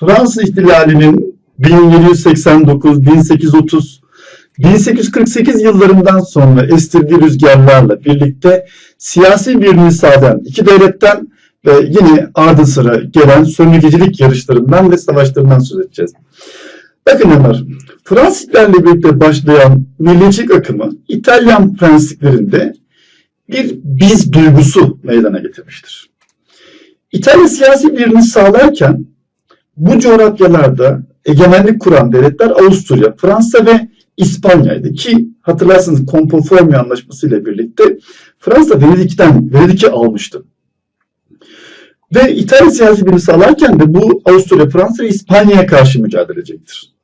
Fransız ihtilalinin 1789, 1830, 1848 yıllarından sonra estirdiği rüzgarlarla birlikte siyasi birliğini sağlayan iki devletten ve yine ardı sıra gelen sömürgecilik yarışlarından ve savaşlarından söz edeceğiz. Bakın Ömer, Fransız ihtilaliyle birlikte başlayan milliyetçilik akımı İtalyan prensiplerinde bir biz duygusu meydana getirmiştir. İtalya siyasi birliğini sağlarken bu coğrafyalarda egemenlik kuran devletler Avusturya, Fransa ve İspanya'ydı ki hatırlarsınız Kompoformi Anlaşması ile birlikte Fransa Venedik'ten Venedik'i almıştı. Ve İtalya siyasi birliğini sağlarken de bu Avusturya, Fransa ve İspanya'ya karşı mücadele edecektir.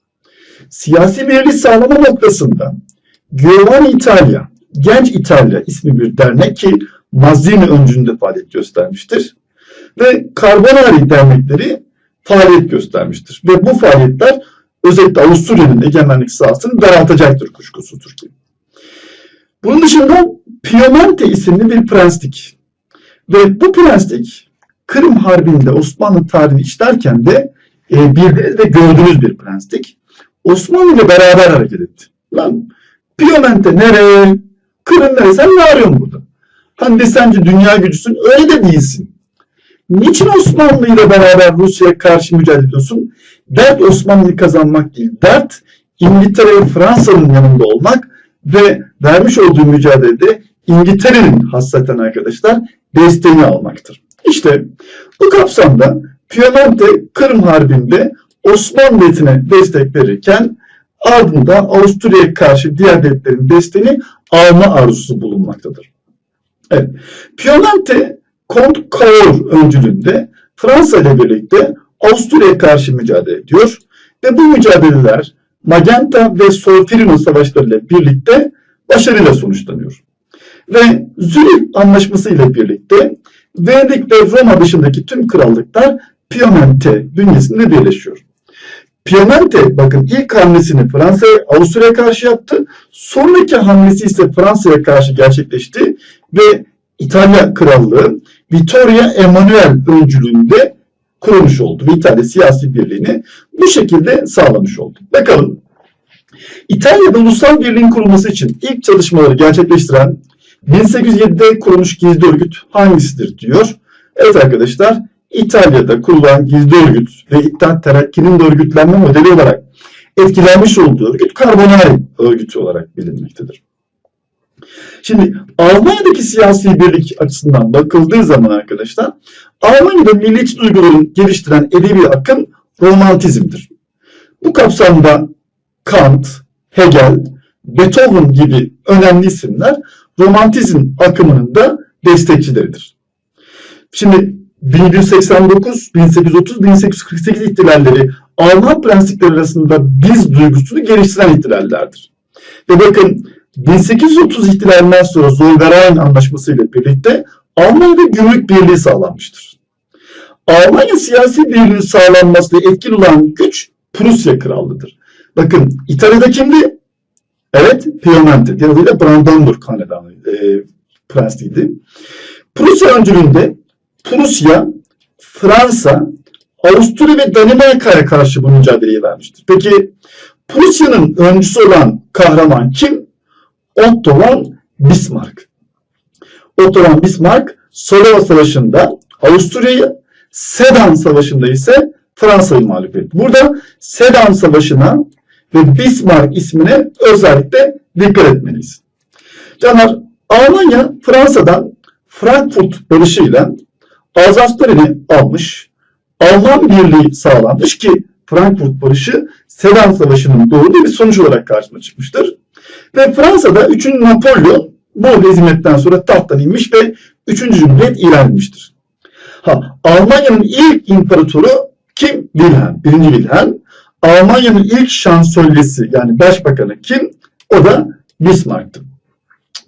Siyasi birliği sağlama noktasında Giovanni İtalya, Genç İtalya ismi bir dernek ki Mazzini öncülüğünde faaliyet göstermiştir. Ve Carbonari dernekleri faaliyet göstermiştir. Ve bu faaliyetler özellikle Avusturya'nın egemenlik sahasını daraltacaktır kuşkusuzdur ki. Bunun dışında Piemonte isimli bir prenslik. Ve bu prenslik Kırım Harbi'nde Osmanlı tarihini işlerken de e, bir de gördüğünüz bir prenslik. Osmanlı ile beraber hareket etti. Lan Piemonte nereye? Kırım nereye? Sen ne arıyorsun burada? Hani desence dünya gücüsün öyle de değilsin. Niçin Osmanlı ile beraber Rusya'ya karşı mücadele ediyorsun? Dert Osmanlı'yı kazanmak değil. Dert İngiltere ve Fransa'nın yanında olmak ve vermiş olduğu mücadelede İngiltere'nin hasreten arkadaşlar desteğini almaktır. İşte bu kapsamda Piemonte Kırım Harbi'nde Osmanlı devletine destek verirken ardından Avusturya'ya karşı diğer devletlerin desteğini alma arzusu bulunmaktadır. Evet. Piemonte Kont Kaur öncülüğünde Fransa ile birlikte Avusturya'ya karşı mücadele ediyor ve bu mücadeleler Magenta ve Solferino savaşlarıyla birlikte başarıyla sonuçlanıyor. Ve Zürih Anlaşması ile birlikte Venedik ve Roma dışındaki tüm krallıklar Piemonte bünyesinde birleşiyor. Piemonte bakın ilk hamlesini Fransa Avusturya'ya karşı yaptı. Sonraki hamlesi ise Fransa'ya karşı gerçekleşti ve İtalya Krallığı Vittorio Emanuele öncülüğünde kurulmuş oldu. İtalya siyasi birliğini bu şekilde sağlamış oldu. Bakalım İtalya'da ulusal birliğin kurulması için ilk çalışmaları gerçekleştiren 1807'de kurulmuş gizli örgüt hangisidir diyor. Evet arkadaşlar İtalya'da kurulan gizli örgüt ve İttihat Terakki'nin de örgütlenme modeli olarak etkilenmiş olduğu örgüt Carbonari örgütü olarak bilinmektedir. Şimdi Almanya'daki siyasi birlik açısından bakıldığı zaman arkadaşlar Almanya'da milliyetçi duyguların geliştiren edebi akım romantizmdir. Bu kapsamda Kant, Hegel, Beethoven gibi önemli isimler romantizm akımının da destekçileridir. Şimdi 1189, 1830, 1848 ihtilalleri Alman prensipleri arasında biz duygusunu geliştiren ihtilallerdir. Ve bakın 1830 ihtilalinden sonra Zollverein Anlaşması ile birlikte Almanya'da gümrük birliği sağlanmıştır. Almanya siyasi birliğinin sağlanmasında etkili olan güç Prusya Krallığı'dır. Bakın İtalya'da kimdi? Evet, Piemonte. Diğer adıyla Brandenburg Hanedanı e, prensliğiydi. Prusya öncülüğünde Prusya, Fransa, Avusturya ve Danimarka'ya karşı bu mücadeleyi vermiştir. Peki Prusya'nın öncüsü olan kahraman kim? Otto von Bismarck. Otto von Bismarck Solova Savaşı'nda Avusturya'yı, Sedan Savaşı'nda ise Fransa'yı mağlup etti. Burada Sedan Savaşı'na ve Bismarck ismine özellikle dikkat etmeliyiz. Canlar, Almanya Fransa'dan Frankfurt barışıyla Alsace-Lorraine'i almış. Alman birliği sağlanmış ki Frankfurt barışı Sedan Savaşı'nın doğduğu bir sonuç olarak karşıma çıkmıştır. Ve Fransa'da 3. Napolyon bu hezimetten sonra tahttan inmiş ve 3. Cumhuriyet ilan etmiştir. Ha, Almanya'nın ilk imparatoru kim? Wilhelm. 1. Wilhelm. Almanya'nın ilk şansölyesi yani başbakanı kim? O da Bismarck'tı.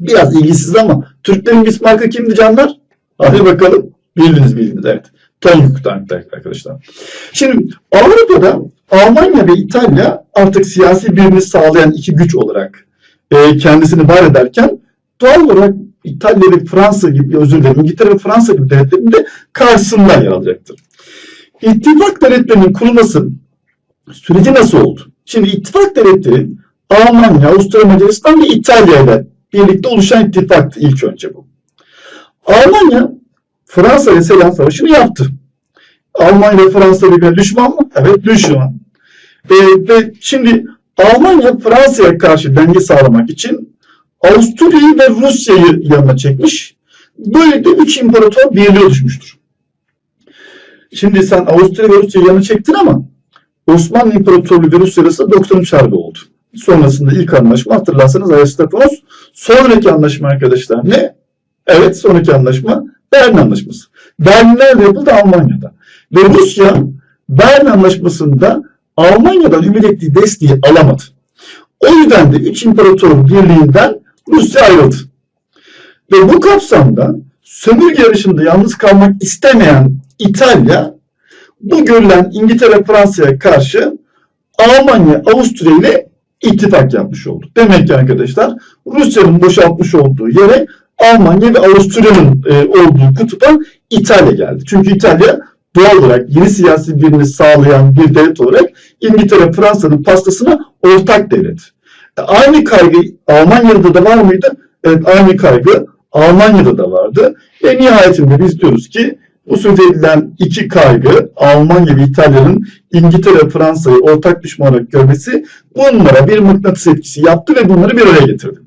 Biraz ilgisiz ama Türklerin Bismarck'ı kimdi canlar? Hadi bakalım. Bildiniz bildiniz evet. Tonyuk'tan arkadaşlar. Şimdi Avrupa'da Almanya ve İtalya artık siyasi birini sağlayan iki güç olarak e, kendisini var ederken doğal olarak İtalya ve Fransa gibi özür dilerim İngiltere Fransa gibi devletlerin de karşısında yer alacaktır. ittifak devletlerinin kurulması süreci nasıl oldu? Şimdi ittifak devletleri Almanya, Avusturya, Macaristan ve İtalya ile birlikte oluşan ittifaktı ilk önce bu. Almanya Fransa ile Seylan Savaşı'nı yaptı. Almanya ve Fransa birbirine düşman mı? Evet düşman. Ee, ve şimdi Almanya Fransa'ya karşı denge sağlamak için Avusturya'yı ve Rusya'yı yanına çekmiş. Böylelikle üç imparator birliği oluşmuştur. Şimdi sen Avusturya ve Rusya'yı yanına çektin ama Osmanlı İmparatorluğu ve Rusya arasında 93 Harbi oldu. Sonrasında ilk anlaşma hatırlarsanız Aristoteles. Sonraki anlaşma arkadaşlar ne? Evet sonraki anlaşma Berlin Anlaşması. Berlin nerede yapıldı? Almanya'da. Ve Rusya Berlin Anlaşması'nda Almanya'dan ümit ettiği desteği alamadı. O yüzden de üç imparator birliğinden Rusya ayrıldı. Ve bu kapsamda sömürge yarışında yalnız kalmak istemeyen İtalya bu görülen İngiltere Fransa'ya karşı Almanya Avusturya ile ittifak yapmış oldu. Demek ki arkadaşlar Rusya'nın boşaltmış olduğu yere Almanya ve Avusturya'nın e, olduğu kutupa İtalya geldi. Çünkü İtalya doğal olarak yeni siyasi birini sağlayan bir devlet olarak İngiltere Fransa'nın pastasına ortak devlet. E, aynı kaygı Almanya'da da var mıydı? Evet aynı kaygı Almanya'da da vardı. Ve nihayetinde biz diyoruz ki bu söz edilen iki kaygı Almanya ve İtalya'nın İngiltere Fransa'yı ortak düşman olarak görmesi bunlara bir mıknatıs etkisi yaptı ve bunları bir araya getirdi.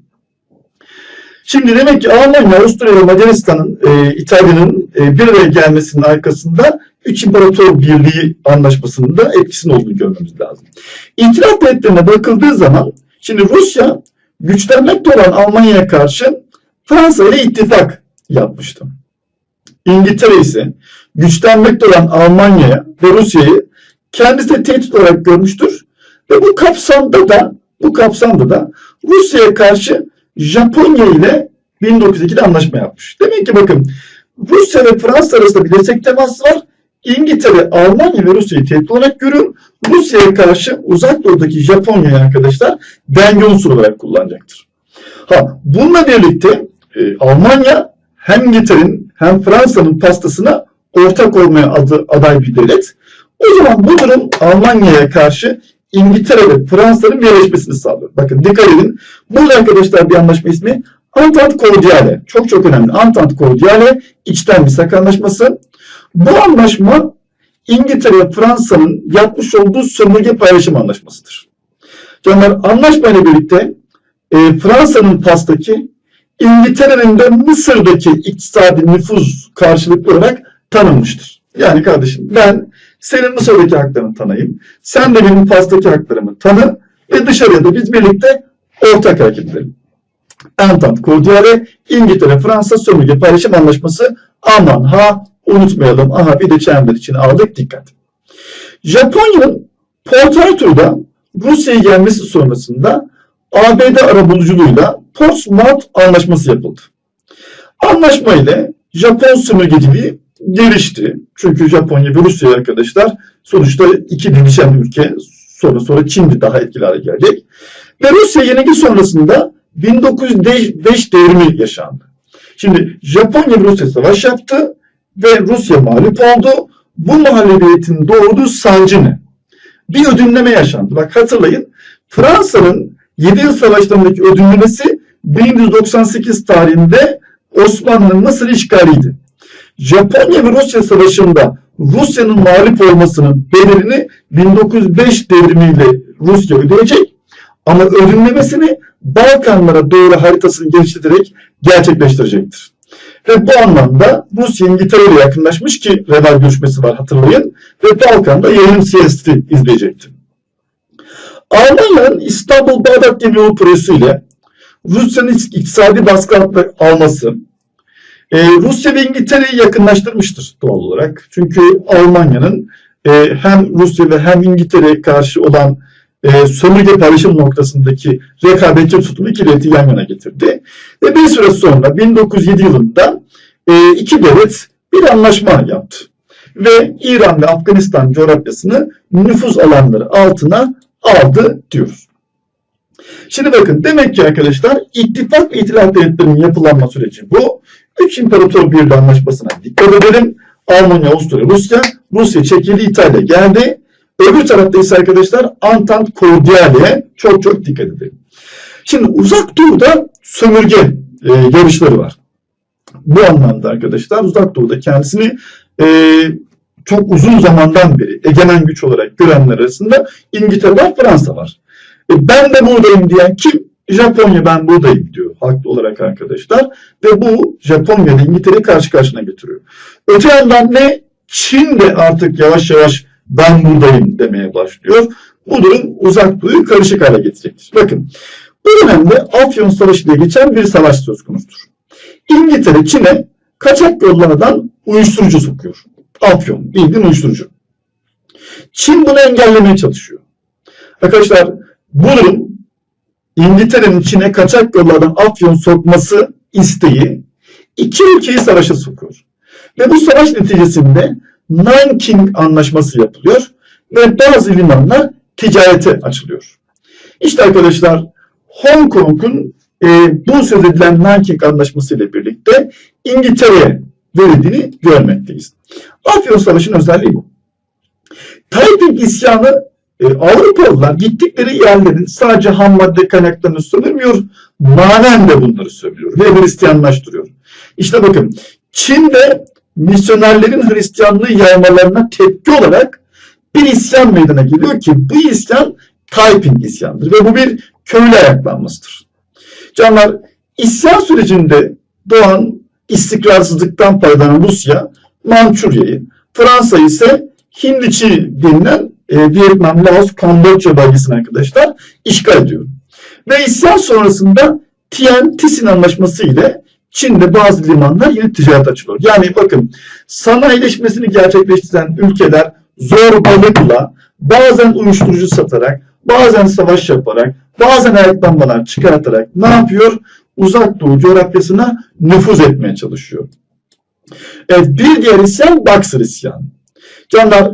Şimdi demek ki Almanya, Avusturya ve Macaristan'ın, e, İtalya'nın e, bir araya gelmesinin arkasında Üç İmparator Birliği anlaşmasının da etkisinin olduğunu görmemiz lazım. İtilaf devletlerine bakıldığı zaman şimdi Rusya güçlenmekte olan Almanya'ya karşı Fransa ile ittifak yapmıştı. İngiltere ise güçlenmekte olan Almanya'ya ve Rusya'yı kendisi tehdit olarak görmüştür. Ve bu kapsamda da bu kapsamda da Rusya'ya karşı Japonya ile 1902'de anlaşma yapmış. Demek ki bakın Rusya ve Fransa arasında bir destek teması var. İngiltere, Almanya ve Rusya'yı tehdit olarak görüyor. Rusya'ya karşı uzak doğudaki Japonya'yı arkadaşlar denge unsuru olarak kullanacaktır. Ha, bununla birlikte e, Almanya hem İngiltere'nin hem Fransa'nın pastasına ortak olmaya adı, aday bir devlet. O zaman bu durum Almanya'ya karşı İngiltere ve Fransa'nın birleşmesini sağlıyor. Bakın dikkat edin. Burada arkadaşlar bir anlaşma ismi Entente Cordiale. Çok çok önemli. Entente Cordiale içten bir anlaşması. Bu anlaşma İngiltere Fransa'nın yapmış olduğu sömürge paylaşım anlaşmasıdır. Canlar anlaşmayla birlikte e, Fransa'nın pastaki İngiltere'nin de Mısır'daki iktisadi nüfuz karşılıklı olarak tanınmıştır. Yani kardeşim ben senin Mısır'daki haklarını tanıyayım. Sen de benim Fas'taki haklarımı tanı ve dışarıya da biz birlikte ortak hareket edelim. Entente Cordiale İngiltere Fransa sömürge paylaşım anlaşması aman ha unutmayalım. Aha bir de çember için aldık dikkat. Japonya'nın Port Arthur'da Rusya'ya gelmesi sonrasında ABD arabuluculuğuyla Portsmouth Anlaşması yapıldı. Anlaşma ile Japon sömürgeciliği gelişti. Çünkü Japonya ve Rusya arkadaşlar sonuçta iki değişen ülke. Sonra sonra Çin daha etkili hale gelecek. Ve Rusya yenilgi sonrasında 1905 devrimi yaşandı. Şimdi Japonya ve Rusya savaş yaptı ve Rusya mağlup oldu. Bu mağlubiyetin doğurduğu sancı ne? Bir ödünleme yaşandı. Bak hatırlayın Fransa'nın 7 yıl savaşlarındaki ödünlemesi 1198 tarihinde Osmanlı'nın Mısır işgaliydi. Japonya ve Rusya savaşında Rusya'nın mağlup olmasının bedelini 1905 devrimiyle Rusya ödeyecek ama ödünlemesini Balkanlara doğru haritasını genişleterek gerçekleştirecektir. Ve bu anlamda Rusya İngiltere ile yakınlaşmış ki radar görüşmesi var hatırlayın ve Balkan'da yayın siyaseti izleyecekti. Almanya'nın İstanbul Bağdat Gemi Yolu projesiyle Rusya'nın iktisadi baskı alması e, Rusya ve İngiltere'yi yakınlaştırmıştır doğal olarak. Çünkü Almanya'nın e, hem Rusya ve hem İngiltere'ye karşı olan e, sömürge paylaşım noktasındaki rekabetçi tutumu iki devleti yan yana getirdi. Ve bir süre sonra 1907 yılında e, iki devlet bir anlaşma yaptı. Ve İran ve Afganistan coğrafyasını nüfuz alanları altına aldı diyoruz. Şimdi bakın demek ki arkadaşlar ittifak ve itilaf devletlerinin yapılanma süreci bu. Üç İmparator Birliği Anlaşması'na dikkat edelim. Almanya, Avusturya, Rusya. Rusya çekildi, İtalya geldi. Öbür tarafta ise arkadaşlar Entente Cordiale'ye çok çok dikkat edelim. Şimdi uzak doğuda sömürge e, yarışları var. Bu anlamda arkadaşlar uzak doğuda kendisini e, çok uzun zamandan beri egemen güç olarak görenler arasında İngiltere var, Fransa var. E, ben de buradayım diyen kim? Japonya ben buradayım diyor haklı olarak arkadaşlar. Ve bu Japonya ile İngiltere'yi karşı karşına getiriyor. Öte yandan ne? Çin de artık yavaş yavaş ben buradayım demeye başlıyor. Bu durum uzak doğuyu karışık hale getirecektir. Bakın bu dönemde Afyon Savaşı diye geçen bir savaş söz konusudur. İngiltere Çin'e kaçak yollardan uyuşturucu sokuyor. Afyon bildiğin uyuşturucu. Çin bunu engellemeye çalışıyor. Arkadaşlar bu durum İngiltere'nin Çin'e kaçak yollardan afyon sokması isteği iki ülkeyi savaşa sokuyor. Ve bu savaş neticesinde Nanking Anlaşması yapılıyor ve bazı limanlar ticarete açılıyor. İşte arkadaşlar Hong Kong'un e, bu söz edilen Nanking Anlaşması ile birlikte İngiltere'ye verildiğini görmekteyiz. Afyon Savaşı'nın özelliği bu. Taiping isyanı e, Avrupalılar gittikleri yerlerin sadece ham madde kaynaklarını sömürmüyor, manen de bunları sömürüyor ve Hristiyanlaştırıyor. İşte bakın Çin'de misyonerlerin Hristiyanlığı yaymalarına tepki olarak bir isyan meydana geliyor ki bu isyan Taiping isyanıdır ve bu bir köylü ayaklanmasıdır. Canlar isyan sürecinde doğan istikrarsızlıktan faydalanan Rusya Mançurya'yı, Fransa ise Hindiçi denilen e, Vietnam, Laos, Kamboçya bölgesini arkadaşlar işgal ediyor. Ve isyan sonrasında Tien Tisin Anlaşması ile Çin'de bazı limanlar yine ticaret açılıyor. Yani bakın sanayileşmesini gerçekleştiren ülkeler zorbalıkla bazen uyuşturucu satarak, bazen savaş yaparak, bazen ayaklanmalar çıkartarak ne yapıyor? Uzak Doğu coğrafyasına nüfuz etmeye çalışıyor. Evet, bir diğer isyan Boxer isyanı. Canlar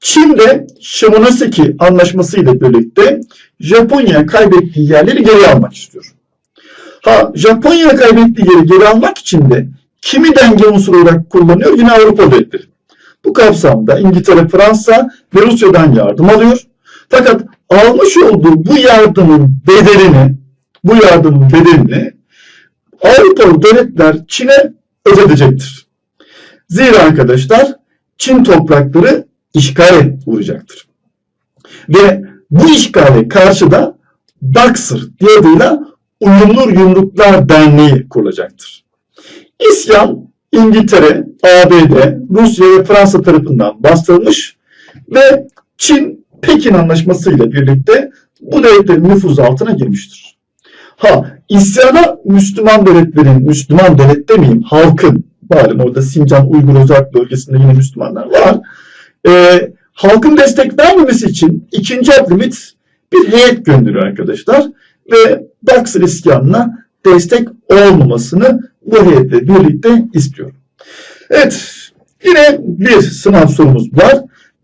Çin'de Shimonoseki Anlaşması ile birlikte Japonya kaybettiği yerleri geri almak istiyor. Ha Japonya kaybettiği yeri geri almak için de kimi denge unsuru olarak kullanıyor? Yine Avrupa devletleri. Bu kapsamda İngiltere, Fransa ve Rusya'dan yardım alıyor. Fakat almış olduğu bu yardımın bedelini, bu yardımın bedelini Avrupalı devletler Çin'e ödetecektir. Zira arkadaşlar Çin toprakları işgale uğrayacaktır. Ve bu işgale karşı da Daxır diye adıyla Uyumlu Yumruklar Derneği kurulacaktır. İsyan İngiltere, ABD, Rusya ve Fransa tarafından bastırılmış ve Çin Pekin Anlaşması ile birlikte bu devletlerin nüfuzu altına girmiştir. Ha isyana Müslüman devletlerin, Müslüman devlet demeyeyim halkın, malum orada Sincan Uygur Özerk bölgesinde yine Müslümanlar var. Ee, halkın destek vermemesi için ikinci Abdülhamit bir heyet gönderiyor arkadaşlar ve Daxır isyanına destek olmamasını bu heyetle birlikte istiyor. Evet yine bir sınav sorumuz var.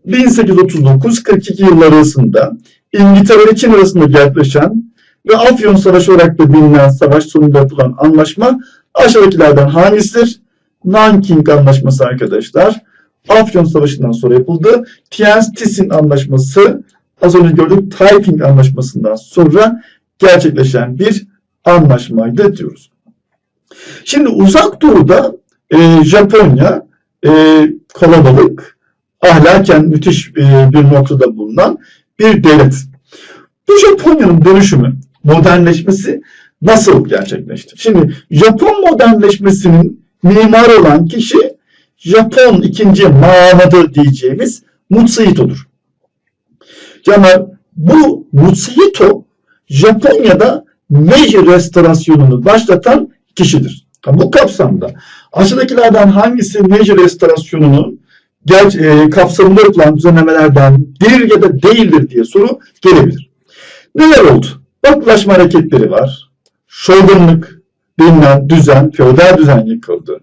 1839-42 yılları arasında İngiltere ve Çin arasında gerçekleşen ve Afyon Savaşı olarak da bilinen savaş sonunda yapılan anlaşma aşağıdakilerden hangisidir? Nanking Anlaşması arkadaşlar. Afyon Savaşı'ndan sonra yapıldı. Tianjin Anlaşması az önce gördük Taiping Anlaşması'ndan sonra gerçekleşen bir anlaşmaydı diyoruz. Şimdi uzak doğuda e, Japonya e, kalabalık, ahlaken müthiş e, bir noktada bulunan bir devlet. Bu Japonya'nın dönüşümü, modernleşmesi nasıl gerçekleşti? Şimdi Japon modernleşmesinin mimarı olan kişi Japon ikinci Mahamad'ı diyeceğimiz Mutsuhito'dur. Canlar bu Mutsuhito Japonya'da Meiji restorasyonunu başlatan kişidir. Bu kapsamda aşağıdakilerden hangisi Meiji restorasyonunun ger- e, kapsamında yapılan düzenlemelerden bir ya da değildir diye soru gelebilir. Neler oldu? Baklaşma hareketleri var. Şogunluk denilen düzen, feodal düzen yıkıldı.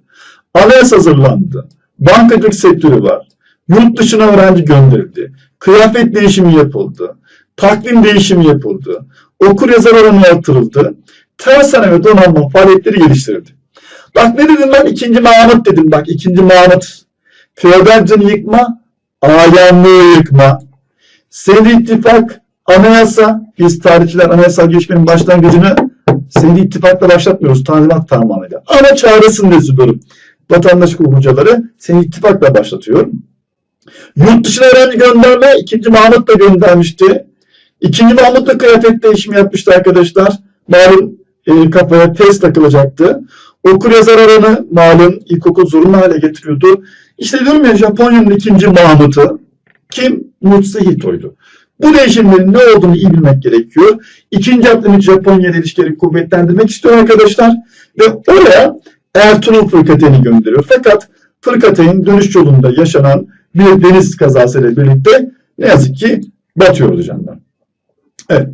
Anayasa hazırlandı. Bankacılık sektörü var. Yurt dışına öğrenci gönderildi. Kıyafet değişimi yapıldı. Takvim değişimi yapıldı. Okur yazar oranı artırıldı. Tersane ve donanma faaliyetleri geliştirildi. Bak ne dedim ben? İkinci Mahmut dedim bak. ikinci Mahmut. feodal düzeni yıkma, ayanlığı yıkma, Seni ittifak, anayasa, biz tarihçiler anayasal gelişmenin başlangıcını Seni ittifakla başlatmıyoruz, tanzimat tamamıyla. Ama çağrısını yazıyorum. Vatandaş hocaları Seni ittifakla başlatıyor. Yurt dışına öğrenci gönderme, ikinci Mahmut da göndermişti. İkinci Mahmut da kıyafet değişimi yapmıştı arkadaşlar. Malum e, kafaya test takılacaktı. Okur yazar aranı malum ilkokul zorunlu hale getiriyordu. İşte diyorum ya Japonya'nın ikinci Mahmut'u kim? Mutsuhito'ydu. Bu değişimlerin ne olduğunu iyi bilmek gerekiyor. İkinci Abdülhamit Japonya ile ilişkileri kuvvetlendirmek istiyor arkadaşlar. Ve oraya Ertuğrul Fırkateyn'i gönderiyor. Fakat Fırkateyn dönüş yolunda yaşanan bir deniz kazasıyla birlikte ne yazık ki batıyor canlar. Evet.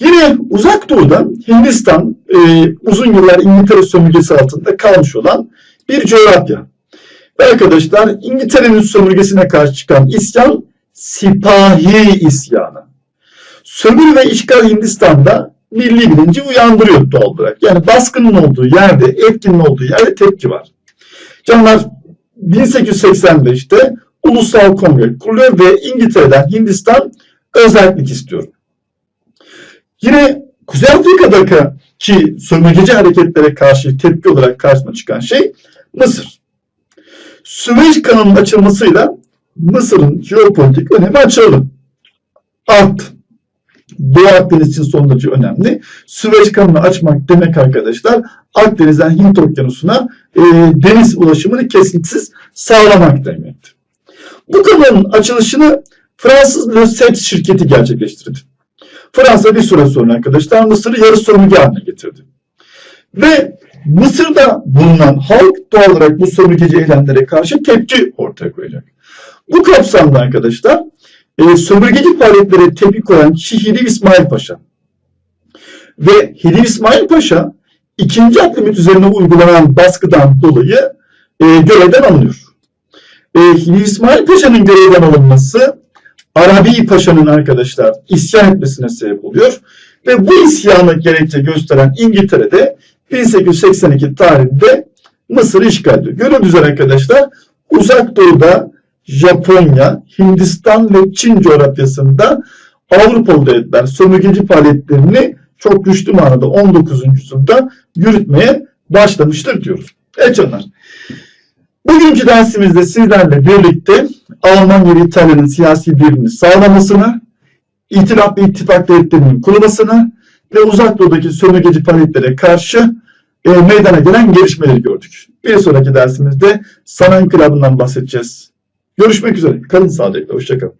Yine uzak doğuda Hindistan e, uzun yıllar İngiltere sömürgesi altında kalmış olan bir coğrafya. Ve arkadaşlar İngiltere'nin sömürgesine karşı çıkan isyan sipahi isyanı. Sömürü ve işgal Hindistan'da milli bilinci uyandırıyor doğal olarak. Yani baskının olduğu yerde, etkinin olduğu yerde tepki var. Canlar 1885'te Ulusal Kongre kuruluyor ve İngiltere'den Hindistan özellik istiyor. Yine Kuzey Afrika'daki sömürgeci hareketlere karşı tepki olarak karşısına çıkan şey Mısır. Süveyş kanalının açılmasıyla Mısır'ın jeopolitik önemi açıldı. Arttı. Doğu Akdeniz için son derece önemli. Süveyş kanalını açmak demek arkadaşlar Akdeniz'den Hint okyanusuna e, deniz ulaşımını kesintisiz sağlamak demektir. Bu kanalın açılışını Fransız Le şirketi gerçekleştirdi. Fransa bir süre sonra arkadaşlar Mısır'ı yarı sömürge haline getirdi. Ve Mısır'da bulunan halk doğal olarak bu sömürgeci eylemlere karşı tepki ortaya koyacak. Bu kapsamda arkadaşlar e, sömürgeci faaliyetlere tepki koyan kişi Hilmi İsmail Paşa. Ve Hilmi İsmail Paşa ikinci Abdülhamit üzerine uygulanan baskıdan dolayı e, görevden alınıyor. E, Hilmi İsmail Paşa'nın görevden alınması Arabi Paşa'nın arkadaşlar isyan etmesine sebep oluyor. Ve bu isyanı gerekçe gösteren İngiltere'de 1882 tarihinde Mısır'ı işgal ediyor. Gördüğünüz üzere arkadaşlar uzak doğuda Japonya, Hindistan ve Çin coğrafyasında Avrupalı devletler sömürgeci faaliyetlerini çok güçlü manada 19. yüzyılda yürütmeye başlamıştır diyoruz. Evet canlar. Bugünkü dersimizde sizlerle birlikte Almanya ve İtalya'nın siyasi birliğini sağlamasını, itilaf ve ittifak devletlerinin kurulmasını ve uzak doğudaki sömürgeci faaliyetlere karşı e, meydana gelen gelişmeleri gördük. Bir sonraki dersimizde sanayi inkılabından bahsedeceğiz. Görüşmek üzere. Kalın sağlıcakla. Hoşçakalın.